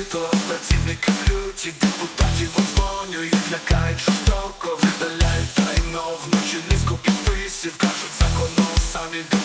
відкрито. Працівникам люті депутатів обзвонюють, лякають жорстоко, видаляють тайно вночі низку підписів, кажуть законом самі